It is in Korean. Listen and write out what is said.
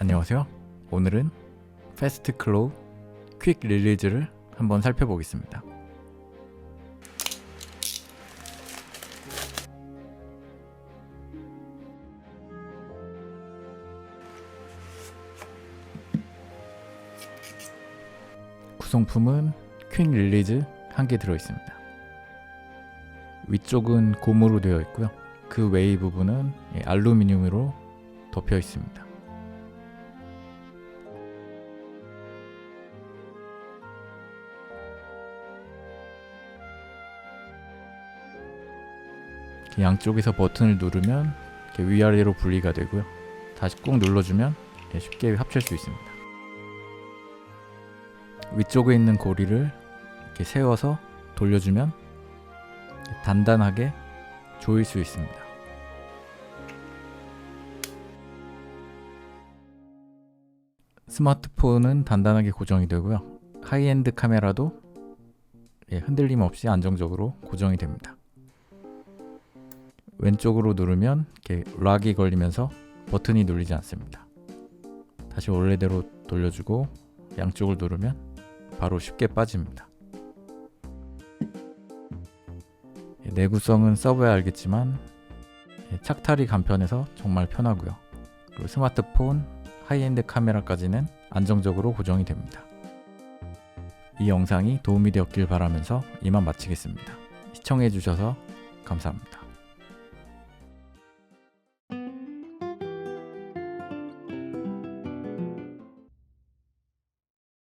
안녕하세요. 오늘은 패스트 클로우 퀵 릴리즈를 한번 살펴보겠습니다. 구성품은 퀵 릴리즈 한 개 들어 있습니다. 위쪽은 고무로 되어 있고요. 그 외의 부분은 예, 알루미늄으로 덮여 있습니다. 양쪽에서 버튼을 누르면 위아래로 분리가 되고요. 다시 꾹 눌러주면 쉽게 합칠 수 있습니다. 위쪽에 있는 고리를 이렇게 세워서 돌려주면 단단하게 조일 수 있습니다. 스마트폰은 단단하게 고정이 되고요. 하이엔드 카메라도 예, 흔들림 없이 안정적으로 고정이 됩니다. 왼쪽으로 누르면 이렇게 락이 걸리면서 버튼이 눌리지 않습니다. 다시 원래대로 돌려주고 양쪽을 누르면 바로 쉽게 빠집니다. 예, 내구성은 써봐야 알겠지만 예, 착탈이 간편해서 정말 편하고요. 그리고 스마트폰, 하이엔드 카메라까지는 안정적으로 고정이 됩니다. 이 영상이 도움이 되었길 바라면서 이만 마치겠습니다. 시청해주셔서 감사합니다.